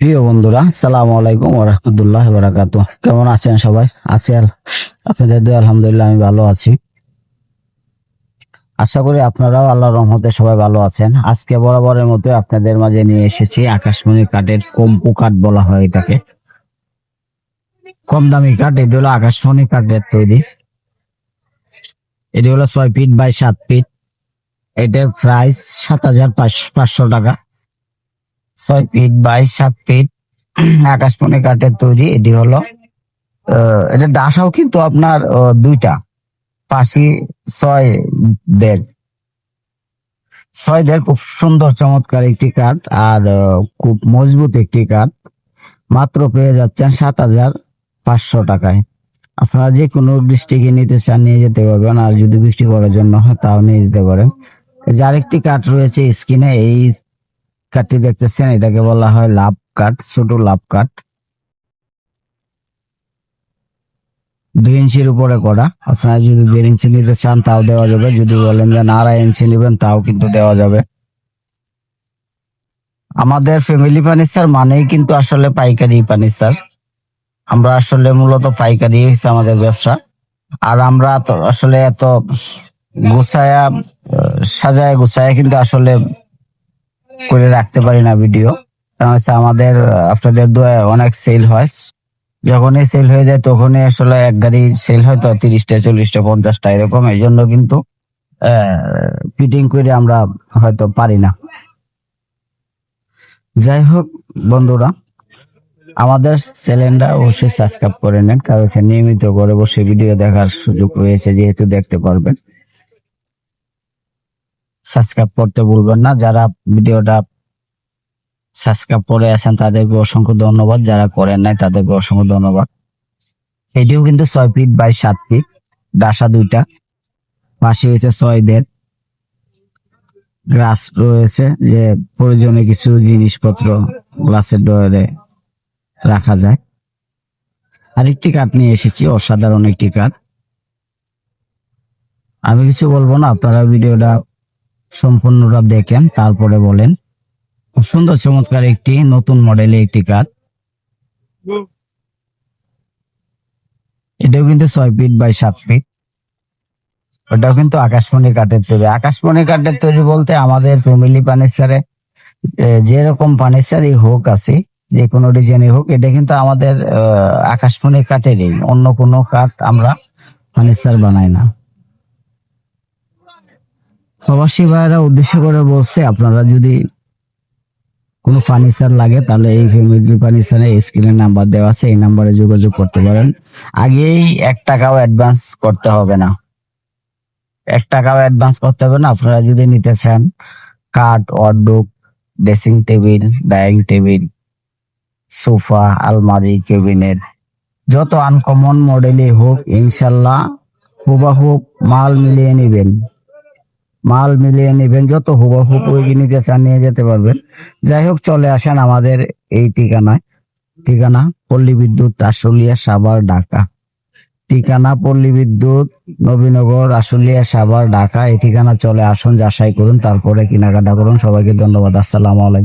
প্রিয় বন্ধুরা সালাম আলাইকুম রহমতুল্লাহ বারাকাত কেমন আছেন সবাই? আছি আপনাদের দোয়া, আলহামদুলিল্লাহ আমি ভালো আছি। আশা করি আপনারাও আল্লাহ রহমতে সবাই ভালো আছেন। আজকে বরাবরের মতো আপনাদের মাঝে নিয়ে এসেছি আকাশমণি কাঠের কম্পু কাঠ বলা হয় এটাকে। কম দামি কাঠ, এটি হলো আকাশমণি কাঠের তৈরি। এটি হলো ছয় ফিট বাই সাত ফিট। এটার প্রাইস সাত হাজার পাঁচশো টাকা। ছয় ফিট বাই সাত ফিট আকাশমণি কাঠের তৈরি, এটি হলো এটা ডাসাও কিন্তু আপনার দুইটা, পাশি ছয় দেড়। ছয় দেড় খুব সুন্দর, চমৎকার একটি কাঠ আর খুব মজবুত একটি কাঠ। মাত্র পেয়ে যাচ্ছেন সাত হাজার পাঁচশো টাকায়। আপনারা যে কোনো ডিস্ট্রিক্টে নিতে চান, নিয়ে যেতে পারবেন। আর যদি বৃষ্টি করার জন্য হয়, তাও নিয়ে যেতে পারেন। যার একটি কাঠ রয়েছে স্ক্রিনে, এই কাঠটি দেখতেছেন, এটাকে বলা হয় লাভ কাঠ ছোট লাভ কাঠ দুই ইঞ্চির উপরে করা। আপনারা যদি দেড় ইঞ্চি নিতে চান, তাও দেওয়া যাবে। যদি বলেন যে না, আড়াই ইঞ্চি নেবেন, তাও কিন্তু দেওয়া যাবে। আমাদের ফ্যামিলি ফার্নিচার মানেই কিন্তু আসলে পাইকারি ফার্নিচার আমরা আসলে মূলত পাইকারি হচ্ছে আমাদের ব্যবসা। আর আমরা আসলে এত গুছায়া সাজায় গুছায়া কিন্তু আসলে করে রাখতে পারি না ভিডিও হচ্ছে আমাদের আপনাদের দোয়া অনেক সেল হয়। যখনই সেল হয়ে যায় তখনই আসলে এক গাড়ি সেল হয় তো তিরিশটা, চল্লিশটা, পঞ্চাশটা, এরকম। এই জন্য কিন্তু ফিটিং করে আমরা হয়তো পারি না। যাই হোক বন্ধুরা, আমাদের চ্যানেলটা অবশ্যই সাবস্ক্রাইব করে নেন, কারণ নিয়মিত করে বসে ভিডিও দেখার সুযোগ রয়েছে, যেহেতু দেখতে পারবেন। সাবস্ক্রাইব করতে ভুলবেন না। যারা ভিডিওটা সাবস্ক্রাইব করে আছেন, তাদেরকে অসংখ্য ধন্যবাদ। যারা করেন নাই, তাদেরকে অসংখ্য ধন্যবাদ। এটিও কিন্তু ছয় ফিট বাই সাত ফিট দাসা দুইটা। পাশে হয়েছে ছয় দেড় গ্লাস রয়েছে যে প্রয়োজনীয় কিছু জিনিসপত্র গ্লাসের ডয়ারে রাখা যায়। আরেকটি কাঠ নিয়ে এসেছি, অসাধারণ একটি কাঠ। আমি কিছু বলব না, আপনারা ভিডিওটা সম্পূর্ণটা দেখেন, তারপরে বলেন, খুব সুন্দর, চমৎকার একটি নতুন মডেলের একটি কাঠ এটাও কিন্তু ছয় ফিট বাই সাত ফিট ওটাও কিন্তু আকাশমণি কাঠের তৈরি। আকাশমণি কাঠের তৈরি বলতে আমাদের ফ্যামিলি ফার্নিচারে যেরকম ফার্নিচারই হোক আছে, যে কোনো ডিজাইনই হোক, এটা কিন্তু আমাদের আকাশমণি কাঠেরই। অন্য কোনো কাঠ আমরা ফার্নিচার বানাই না। প্রবাসী ভাইয়েরা উদ্দেশ্য করে বলছে, আপনারা যদি কোনো ফার্নিচার লাগে, তাহলে এই ফ্যামিলি ফার্নিচারে স্ক্রিনে নাম্বার দেওয়া আছে, এই নাম্বারে যোগাযোগ করতে পারেন। আগেই এক টাকাও অ্যাডভান্স করতে হবে না। এক টাকাও অ্যাডভান্স করতে হবে না। আপনারা যদি নিতে চান কাঠ wardrobe dressing table dining table sofa আলমারি কেবিনেট যত আনকমন মডেলই হোক, ইনশাল্লাহ হুবাহু মাল মিলিয়ে নেবেন। মাল মিলিয়ে নেবেন যত হুবাহু ওই নিতে চান নিয়ে যেতে পারবেন। যাই হোক চলে আসেন আমাদের এই ঠিকানায়। ঠিকানা পল্লী বিদ্যুৎ আশুলিয়া সাভার ঢাকা। ঠিকানা পল্লী বিদ্যুৎ নবীনগর আশুলিয়া সাভার ঢাকা। এই ঠিকানা চলে আসুন যাচাই করুন তারপরে কেনাকাটা করুন। সবাইকে ধন্যবাদ। আসসালামু আলাইকুম।